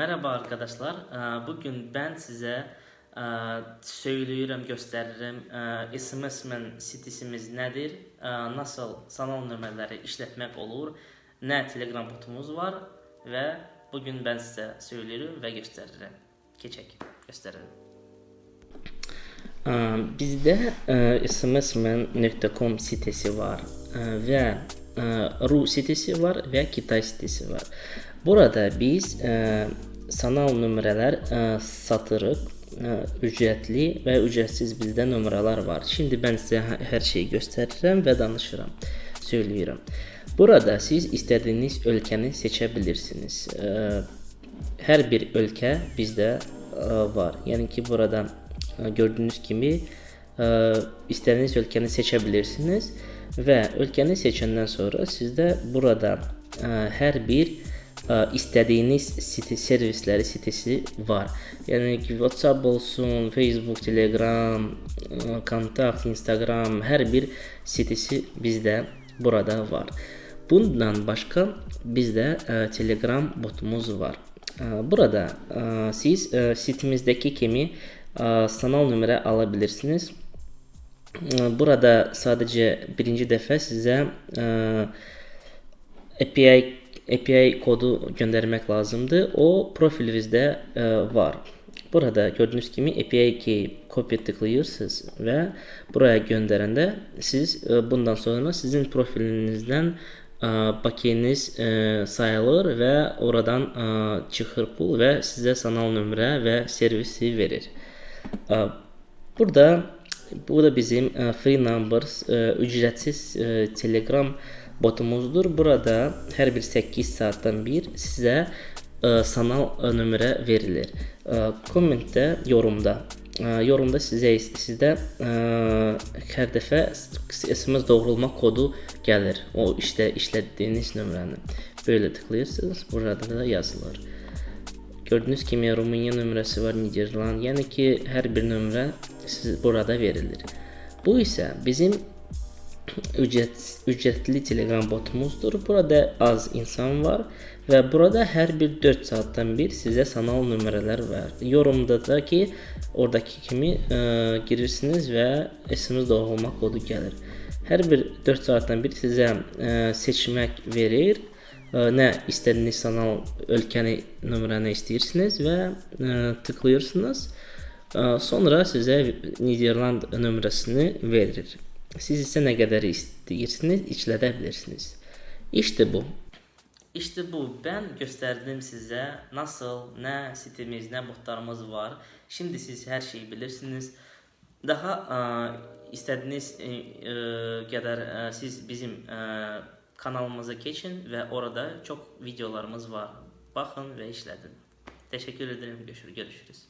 Merhaba arkadaşlar. Ee, Bugün ben size e, söylüyorum, gösteririm. SMS-men sitesimiz nedir? Ee, Nasıl sanal nömrələri işletmek olur? Ne Telegram botumuz var? Ve bugün ben size söylüyorum ve gösteririm. Gösterelim. Ee, Bizde e, smsman.com sitesi var e, e, Ru sitesi var ve Kitay sitesi var. Burada biz e, sanal nömrələr e, satırıq. E, ücretli ve ücretsiz bizde nömrələr var. Şimdi ben size he- her şeyi gösterirəm ve danışıram, söylüyorum. Burada siz istediğiniz ölkəni seçə bilirsiniz. E, her bir ülke bizde e, var. Yani ki burada e, gördüğünüz gibi e, istediğiniz ülkeni seçebilirsiniz ve ülkeni seçenden sonra sizde burada e, her bir istediğiniz site servisleri sitesi var. Yani ki WhatsApp olsun, Facebook, Telegram, e, Kontakt, Instagram her bir sitesi bizde burada var. Bundan başka bizde e, Telegram botumuz var. E, Burada e, siz e, sitemizdeki kimi e, sanal numara alabilirsiniz. E, Burada sadece birinci defa size e, API API kodu göndermek lazımdı. O profilinizde e, var. Burada gördüğünüz gibi API key kopya tıklıyorsunuz ve buraya gönderende siz e, bundan sonra sizin profilinizden e, bakiyeniz e, sayılır ve oradan e, çıkır pul ve size sanal numara ve servisi verir. E, Burada bu bizim e, free numbers e, ücretsiz e, Telegram botumuzdur. Burada her bir 8 saatten bir size e, sanal e, numara verilir. Yorumda e, yorumda size sizde e, her defa SMS doğrulma kodu gelir. O işte işlediğiniz numaranı. Böyle tıklıyorsunuz. Burada da yazılır. Gördüğünüz gibi Rumınya nömrəsi var, Niderland. Yəni ki, hər bir nömrə siz burada verilir. Bu isə bizim ücret, ücretli Telegram botumuzdur. Burada az insan var və burada hər bir 4 saatdan bir sizə sanal nömrələr var. Yorumda da ki, oradakı kimi ə, girirsiniz və SMS doğulma kodu gəlir. Hər bir 4 saatdan bir sizə ə, seçmək verir e, nə istədiyiniz sanal ölkəni nömrəni istəyirsiniz və ə, tıklayırsınız. Ə, sonra sizə Niderland nömrəsini verir. Siz isə nə qədər istəyirsiniz, işlədə bilirsiniz. İşte bu. İşte bu. Mən göstərdim sizə nasıl, nə sitimiz, nə botlarımız var. Şimdi siz hər şeyi bilirsiniz. Daha ə, istədiyiniz ə, ə, qədər ə, siz bizim ə, kanalımıza keçin və orada çox videolarımız var. Baxın və işlədin. Təşəkkür edirəm. Görüşürüz.